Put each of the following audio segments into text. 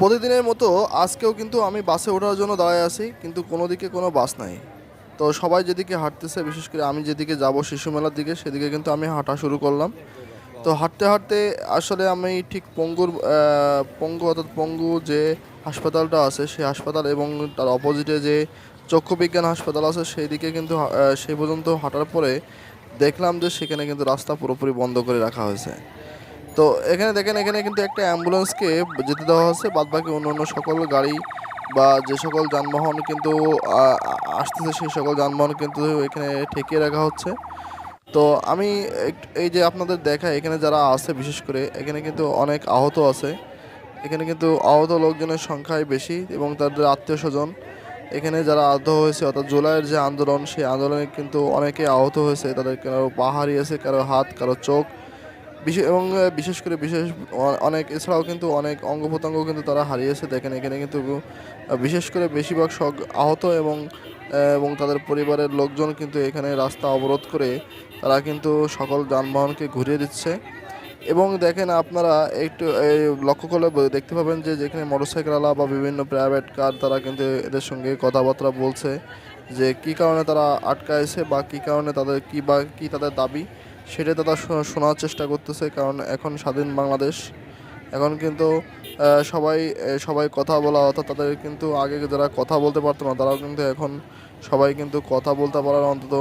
প্রতিদিনের মতো আজকেও কিন্তু আমি বাসে ওঠার জন্য দাঁড়ায় আছি, কিন্তু কোনো দিকে কোনো বাস নাই। তো সবাই যেদিকে হাঁটতেছে, বিশেষ করে আমি যেদিকে যাব শিশু মেলার দিকে, সেদিকে কিন্তু আমি হাঁটা শুরু করলাম। তো হাঁটতে হাঁটতে আসলে আমি ঠিক পঙ্গুর পঙ্গু অর্থাৎ পঙ্গু যে হাসপাতালটা আছে, সেই হাসপাতাল এবং তার অপোজিটে যে চক্ষু বিজ্ঞান হাসপাতাল আছে সেই দিকে কিন্তু সেই পর্যন্ত হাঁটার পরে দেখলাম যে সেখানে কিন্তু রাস্তা পুরোপুরি বন্ধ করে রাখা হয়েছে। তো এখানে দেখেন, এখানে কিন্তু একটা অ্যাম্বুলেন্সকে যেতে দেওয়া হচ্ছে। বাদ বাকি অন্য অন্য সকল গাড়ি বা যে সকল যানবাহন কিন্তু আসতেছে সেই সকল যানবাহন কিন্তু এখানে ঠেকিয়ে রাখা হচ্ছে। তো আমি এই যে আপনাদের দেখা এখানে যারা আছে বিশেষ করে, এখানে কিন্তু অনেক আহত আছে। এখানে কিন্তু আহত লোকজনের সংখ্যাই বেশি এবং তাদের আত্মীয় স্বজন এখানে যারা আহত হয়েছে, অর্থাৎ জুলাইয়ের যে আন্দোলন, সেই আন্দোলনে কিন্তু অনেকে আহত হয়েছে। তাদের কারও পা হারিয়েছে, কারও হাত, কারও চোখ বিশেষ এবং বিশেষ করে বিশেষ অনেক এছাড়াও কিন্তু অনেক অঙ্গ প্রত্যঙ্গ কিন্তু তারা হারিয়েছে। দেখেন, এখানে কিন্তু বিশেষ করে বেশিরভাগ সব আহত এবং এবং তাদের পরিবারের লোকজন কিন্তু এখানে রাস্তা অবরোধ করে তারা কিন্তু সকল যানবাহনকে ঘুরিয়ে দিচ্ছে। এবং দেখেন, আপনারা একটু লক্ষ্য করলে দেখতে পাবেন যে, যেখানে মোটরসাইকেলওয়ালা বা বিভিন্ন প্রাইভেট কার তারা কিন্তু এদের সঙ্গে কথাবার্তা বলছে যে, কি কারণে তারা আটকায়ছে বা কি কারণে তাদের কি বা কি তাদের দাবি। সেটা তারা শোনার চেষ্টা করতেছে, কারণ এখন স্বাধীন বাংলাদেশ। এখন কিন্তু সবাই সবাই কথা বলা, অর্থাৎ তাদের কিন্তু আগে যারা কথা বলতে পারতো না, তারাও কিন্তু এখন সবাই কিন্তু কথা বলতে পারার অন্তত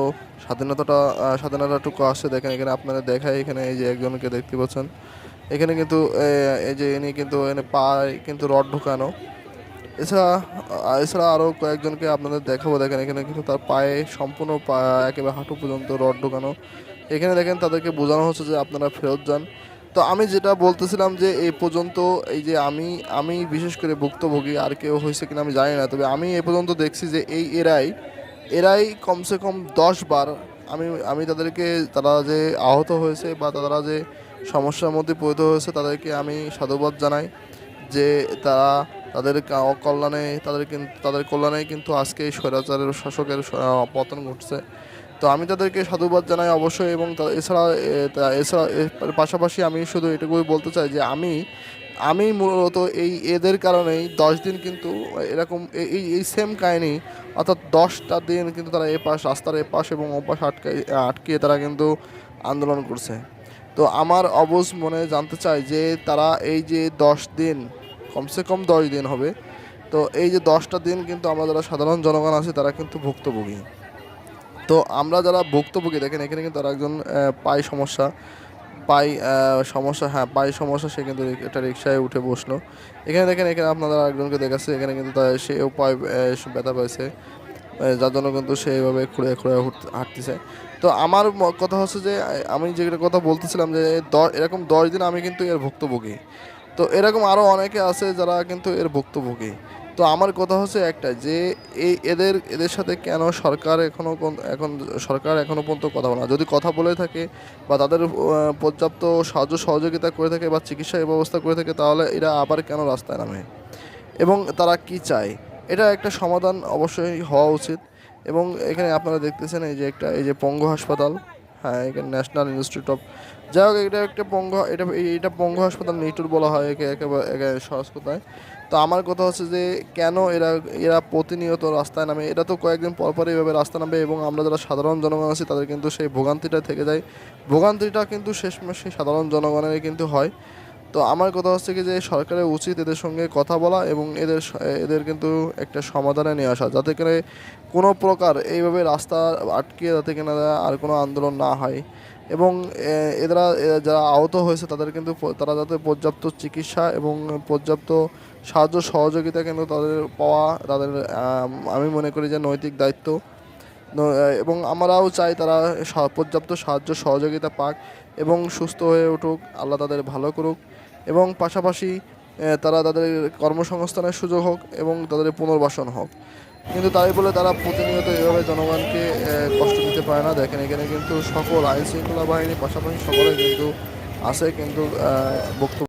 স্বাধীনতাটা স্বাধীনতাটুকু আসছে দেখেন, এখানে আপনারা দেখায় এখানে এই যে একজনকে দেখতে পাচ্ছেন। এখানে কিন্তু এই যে ইনি কিন্তু এনে পায়ে কিন্তু রড ঢুকানো। এছাড়া এছাড়া আরও কয়েকজনকে আপনাদের দেখাবো। দেখেন, এখানে কিন্তু তার পায়ে সম্পূর্ণ পা একেবারে হাঁটু পর্যন্ত রড ঢোকানো। এখানে দেখেন তাদেরকে বোঝানো হচ্ছে যে আপনারা ফেরত যান। তো আমি যেটা বলতেছিলাম যে এই পর্যন্ত এই যে আমি আমি বিশেষ করে ভুক্তভোগী আর কেউ হয়েছে কিনা আমি জানি না, তবে আমি এ পর্যন্ত দেখছি যে এই এরাই এরাই কমসে কম দশ বার আমি আমি তাদেরকে, তারা যে আহত হয়েছে বা তারা যে সমস্যার মধ্যে পড়তে হয়েছে তাদেরকে আমি সাধুবাদ জানাই যে তারা তাদের কল্যাণে, তাদের কিন্তু তাদের কল্যাণে কিন্তু আজকে এই স্বৈরাচারের শাসকের পতন ঘটছে। তো আমি তাদেরকে সাধুবাদ জানাই অবশ্যই এবং এছাড়া এছাড়া পাশাপাশি আমি শুধু এটুকুই বলতে চাই যে আমি আমি মূলত এই এদের কারণেই দশ দিন কিন্তু এরকম এই এই সেম কাহিনি, অর্থাৎ দশটা দিন কিন্তু তারা এপাশ, রাস্তার এপাশ এবং ওপাশ আটকাই আটকিয়ে তারা কিন্তু আন্দোলন করছে। তো আমার অবুঝ মনে জানতে চাই যে তারা এই যে দশ দিন, কমসে কম দশ দিন হবে, তো এই যে দশটা দিন কিন্তু আমরা যারা সাধারণ জনগণ আছে তারা কিন্তু ভুক্তভোগী। তো আমরা যারা ভুক্তভোগী, দেখেন এখানে কিন্তু আর একজন পায়ে সমস্যা পাই সমস্যা হ্যাঁ পায়ে সমস্যা, সে কিন্তু একটা রিক্সায় উঠে বসল। এখানে দেখেন, এখানে আপনারা আরেকজনকে দেখাচ্ছে, এখানে কিন্তু তার, সেও পায়ে ব্যথা পেয়েছে যার জন্য কিন্তু সে এইভাবে খুঁড়ে খুঁড়ে হুট- হাঁটতেছে। তো আমার কথা হচ্ছে যে আমি যেটা কথা বলতেছিলাম যে এরকম দশ দিন আমি কিন্তু এর ভুক্তভোগী। তো এরকম আরও অনেকে আছে যারা কিন্তু এর ভুক্তভোগী। তো আমার কথা হচ্ছে একটা যে এই এদের এদের সাথে কেন সরকার এখনও এখন সরকার এখনও পর্যন্ত কথা বলে না? যদি কথা বলে থাকে বা তাদের পর্যাপ্ত সাহায্য, সহযোগিতা করে থাকে বা চিকিৎসা ব্যবস্থা করে থাকে, তাহলে এরা আবার কেন রাস্তায় নামে? এবং তারা কি চায়? এটা একটা সমাধান অবশ্যই হওয়া উচিত। এবং এখানে আপনারা দেখতেছেন এই যে একটা, এই যে পঙ্গু হাসপাতাল। হ্যাঁ এখানে ন্যাশনাল ইনস্টিটিউট অফ যাই হোক এটা একটা পঙ্গ এটা এটা পঙ্গ হাসপাতাল নিটুর বলা হয় একে একেবারে একে সহজ তো আমার কথা হচ্ছে যে, কেন এরা এরা প্রতিনিয়ত রাস্তায় নামে? এটা তো কয়েকদিন পর পর এইভাবে রাস্তা নামবে এবং আমরা যারা সাধারণ জনগণ আছি, তাদের কিন্তু সেই ভোগান্তিটা থেকে যায়। ভোগান্তিটা কিন্তু শেষমেশ সেই সাধারণ জনগণের কিন্তু হয়। তো আমার কথা হচ্ছে কি যে সরকারের উচিত এদের সঙ্গে কথা বলা এবং এদের এদের কিন্তু একটা সমাধানে নিয়ে আসা, যাতে করে কোনো প্রকার এইভাবে রাস্তা আটকে যাতে কিনা আর কোনো আন্দোলন না হয়। এবং এরা যারা আহত হয়েছে তাদের কিন্তু তারা যাতে পর্যাপ্ত চিকিৎসা এবং পর্যাপ্ত সাহায্য সহযোগিতা কিন্তু তাদের পাওয়া তাদের আমি মনে করি যে নৈতিক দায়িত্ব। এবং আমরাও চাই তারা পর্যাপ্ত সাহায্য সহযোগিতা পাক এবং সুস্থ হয়ে উঠুক, আল্লাহ তাদের ভালো করুক এবং পাশাপাশি তারা তাদের কর্মসংস্থানের সুযোগ হোক এবং তাদের পুনর্বাসন হোক। কিন্তু তাই বলে তারা প্রতিনিয়ত এভাবে জনগণকে কষ্ট দিতে পারে না। দেখেন, এখানে কিন্তু সকল আইন শৃঙ্খলা বাহিনী, পাশাপাশি সকলে কিন্তু আছে, কিন্তু বক্তব্য